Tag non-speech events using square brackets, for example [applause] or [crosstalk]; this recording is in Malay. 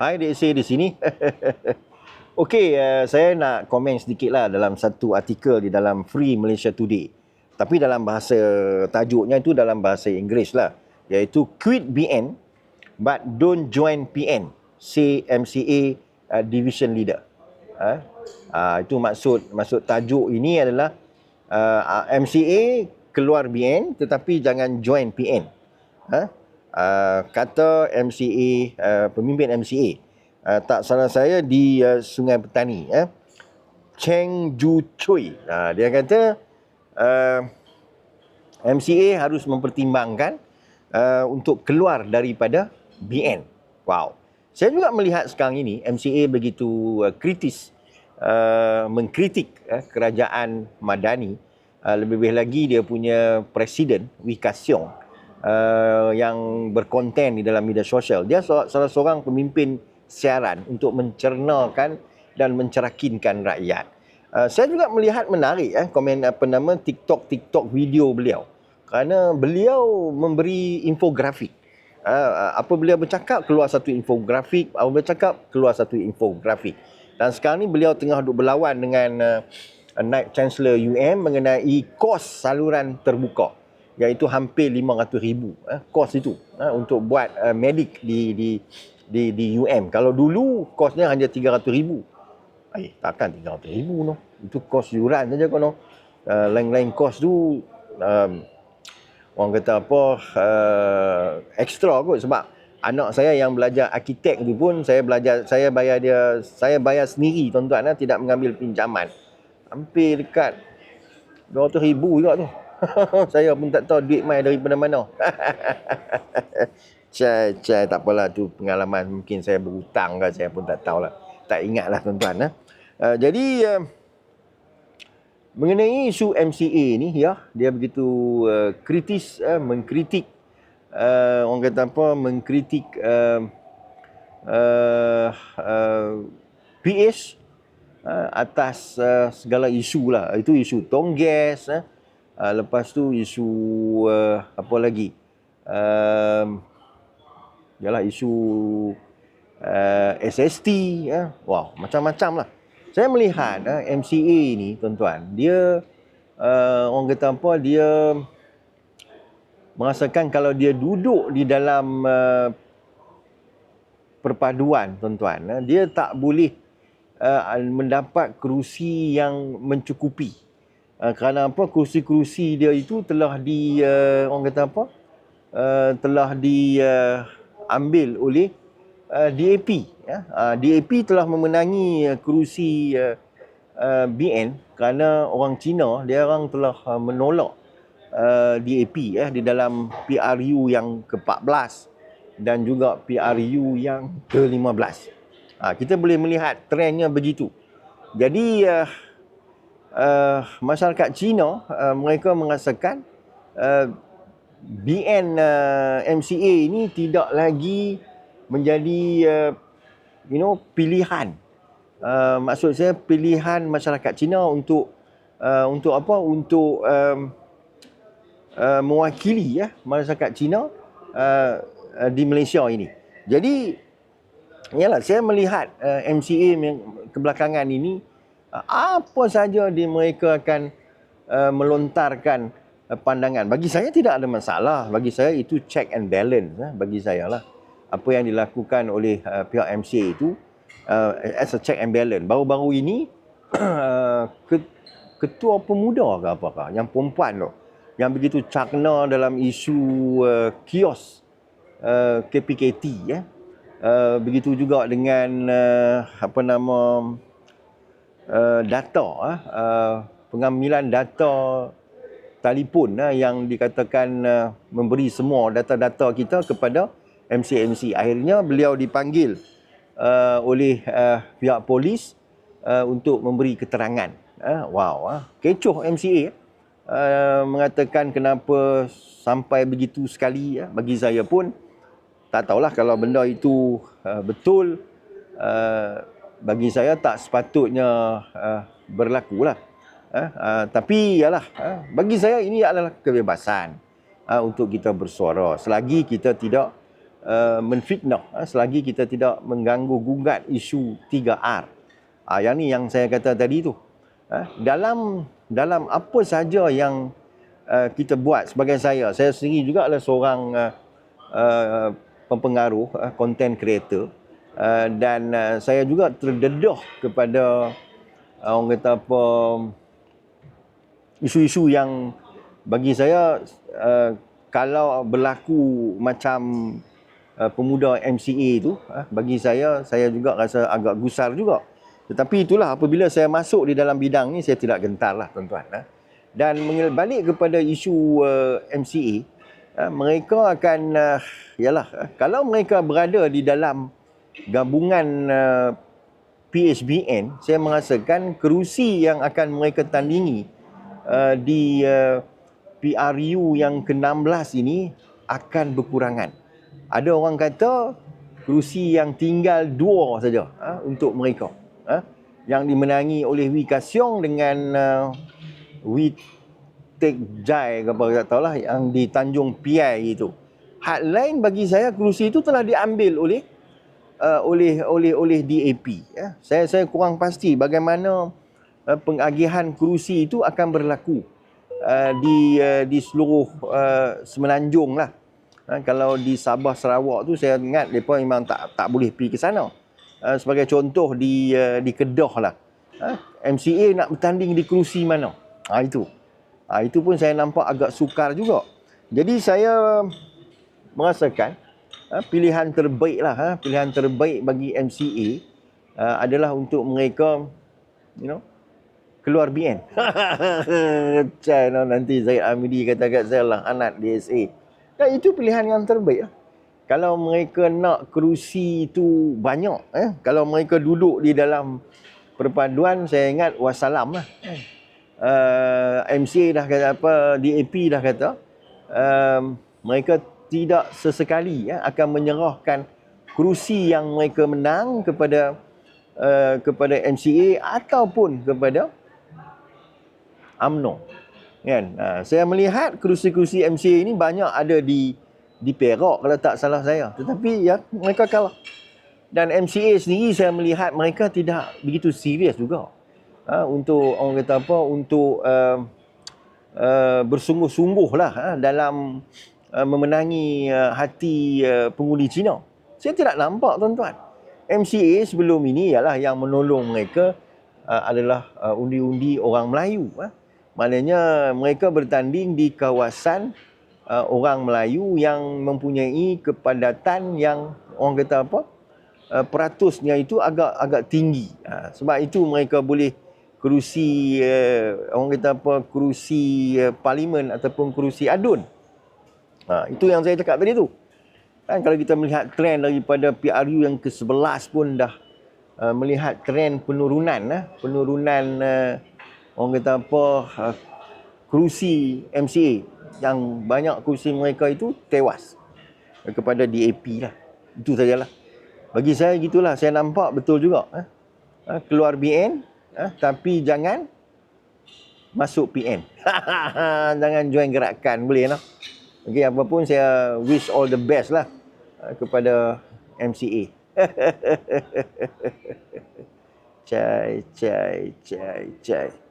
Hai Dek di sini. [laughs] Okey, uh, saya nak komen sedikit lah dalam satu artikel di dalam Free Malaysia Today. Tapi dalam bahasa tajuknya itu dalam bahasa Inggeris lah. Iaitu Quit BN but don't join PN. Say MCA uh, Division Leader. Uh, uh, itu maksud maksud tajuk ini adalah uh, MCA keluar BN tetapi jangan join PN. Uh, uh, kata MCA, uh, pemimpin MCA uh, tak salah saya di uh, Sungai Petani eh. Cheng Ju Chui uh, dia kata uh, MCA harus mempertimbangkan uh, untuk keluar daripada BN wow. Saya juga melihat sekarang ini MCA begitu uh, kritis uh, mengkritik uh, kerajaan Madani. Uh, lebih-lebih lagi dia punya presiden Wee Ka Siong uh, yang berkonten di dalam media sosial dia salah seorang pemimpin siaran untuk mencernakan dan mencerakinkan rakyat. Uh, saya juga melihat menarik eh komen apa nama TikTok TikTok video beliau. Kerana beliau memberi infografik. Uh, apabila bercakap keluar satu infografik, apabila bercakap keluar satu infografik. Dan sekarang ni beliau tengah duduk berlawan dengan uh, Naib Chancellor UM mengenai kos saluran terbuka iaitu hampir 500 ribu eh, kos itu eh, untuk buat uh, medik di di di di UM. Kalau dulu kosnya hanya 300 ribu. Eh, takkan 300 ribu no. Itu kos yuran saja kono. Uh, lain-lain kos tu um, orang kata apa uh, extra kot sebab anak saya yang belajar arkitek tu pun saya belajar saya bayar dia saya bayar sendiri tuan-tuan eh, tidak mengambil pinjaman. Hampir dekat 200 ribu juga tu. [laughs] saya pun tak tahu duit mai daripada mana. Cai, cai, tak apalah tu pengalaman mungkin saya berhutang ke saya pun tak tahulah. Tak ingatlah tuan-tuan. Eh. Uh, jadi uh, mengenai isu MCA ni ya, dia begitu uh, kritis uh, mengkritik uh, orang kata apa mengkritik uh, uh, uh, uh, atas uh, segala isu lah. Itu isu tong gas uh, uh, lepas tu isu uh, apa lagi? Uh, ialah isu uh, SST ya. Wow, macam-macam lah. Saya melihat uh, MCA ni tuan-tuan, dia uh, orang kata apa, dia merasakan kalau dia duduk di dalam uh, perpaduan tuan-tuan, uh, dia tak boleh uh, mendapat kerusi yang mencukupi. Uh, kerana apa? Kerusi-kerusi dia itu telah di uh, orang kata apa? Uh, telah di uh, diambil oleh uh, DAP ya uh, DAP telah memenangi uh, kerusi uh, uh, BN kerana orang Cina dia orang telah uh, menolak uh, DAP ya di dalam PRU yang ke-14 dan juga PRU yang ke-15 uh, kita boleh melihat trennya begitu jadi uh, uh, masyarakat Cina uh, mereka merasakan uh, BN uh, MCA ini tidak lagi menjadi uh, you know pilihan. Uh, maksud saya pilihan masyarakat Cina untuk uh, untuk apa? Untuk um, uh, mewakili ya masyarakat Cina uh, uh, di Malaysia ini. Jadi yalah saya melihat uh, MCA kebelakangan ini uh, apa saja di mereka akan uh, melontarkan Eh, pandangan. Bagi saya tidak ada masalah. Bagi saya itu check and balance. Eh, bagi saya lah. Apa yang dilakukan oleh uh, pihak MCA itu uh, as a check and balance. Baru-baru ini [clears throat] uh, ketua pemuda ke apakah yang perempuan tu yang begitu cakna dalam isu uh, kios uh, KPKT ya. Uh, begitu juga dengan uh, apa nama uh, data uh, pengambilan data telefon uh, yang dikatakan uh, memberi semua data-data kita kepada MCMC. Akhirnya beliau dipanggil uh, oleh uh, pihak polis uh, untuk memberi keterangan. Uh, wow, uh, kecoh MCA uh, mengatakan kenapa sampai begitu sekali. Uh, bagi saya pun tak tahulah kalau benda itu uh, betul. Uh, bagi saya tak sepatutnya uh, berlaku lah. Eh, uh, tapi yalah, uh, bagi saya ini adalah kebebasan uh, untuk kita bersuara. Selagi kita tidak uh, menfitnah uh, selagi kita tidak mengganggu gugat isu 3R. Uh, yang ni yang saya kata tadi tu. Uh, dalam dalam apa saja yang uh, kita buat sebagai saya, saya sendiri juga adalah seorang uh, uh, pempengaruh, uh, content creator uh, dan uh, saya juga terdedah kepada uh, orang kata apa isu-isu yang bagi saya uh, kalau berlaku macam uh, pemuda MCA itu uh, bagi saya saya juga rasa agak gusar juga tetapi itulah apabila saya masuk di dalam bidang ni saya tidak gentar lah tuan-tuan uh. dan balik kepada isu uh, MCA uh, mereka akan uh, yalah uh, kalau mereka berada di dalam gabungan uh, PHBN saya merasakan kerusi yang akan mereka tandingi uh, di uh, PRU yang ke-16 ini akan berkurangan. Ada orang kata kerusi yang tinggal dua saja uh, untuk mereka. Uh, yang dimenangi oleh Wee Kasyong dengan uh, Wee Tek Jai ke apa tak tahulah yang di Tanjung Piai itu. Hal lain bagi saya kerusi itu telah diambil oleh uh, oleh oleh oleh DAP ya. Saya saya kurang pasti bagaimana uh, pengagihan kerusi itu akan berlaku uh, di uh, di seluruh uh, semenanjung lah. Uh, kalau di Sabah Sarawak tu saya ingat depa memang tak tak boleh pergi ke sana. Uh, sebagai contoh di uh, di Kedah lah. Uh, MCA nak bertanding di kerusi mana? Ha, itu. Ha, itu pun saya nampak agak sukar juga. Jadi saya merasakan Ha, pilihan terbaik lah, ha, pilihan terbaik bagi MCA ha, adalah untuk mereka, you know, keluar BN. Cai no, nanti Zaid Amidi kata kat saya lah, anak DSA. Dan itu pilihan yang terbaik lah. Kalau mereka nak kerusi itu banyak, eh? kalau mereka duduk di dalam perpaduan, saya ingat wassalam lah. Uh, MCA dah kata apa, DAP dah kata, uh, mereka tidak sesekali ya, akan menyerahkan kerusi yang mereka menang kepada uh, kepada MCA ataupun kepada AMNO. Kan? Uh, saya melihat kerusi-kerusi MCA ini banyak ada di di Perak kalau tak salah saya. Tetapi ya mereka kalah. Dan MCA sendiri saya melihat mereka tidak begitu serius juga. Uh, untuk orang kata apa untuk uh, uh, bersungguh-sungguh lah uh, dalam Uh, memenangi uh, hati uh, pengundi Cina. Saya tidak nampak tuan-tuan. MCA sebelum ini ialah yang menolong mereka adalah undi-undi orang Melayu. Maknanya mereka bertanding di kawasan orang Melayu yang mempunyai kepadatan yang orang kata apa? peratusnya itu agak agak tinggi. Sebab itu mereka boleh kerusi orang kata apa? kerusi parlimen ataupun kerusi adun. Ha, itu yang saya cakap tadi tu. Kan kalau kita melihat trend daripada PRU yang ke-11 pun dah uh, melihat trend penurunan uh, penurunan uh, orang kata apa uh, kerusi MCA yang banyak kerusi mereka itu tewas kepada DAP lah. Itu sajalah. Bagi saya gitulah saya nampak betul juga uh, keluar BN uh, tapi jangan masuk PN. [laughs] jangan join gerakan boleh noh. Okey, apa pun saya wish all the best lah uh, kepada MCA. [laughs] cai, cai, cai, cai.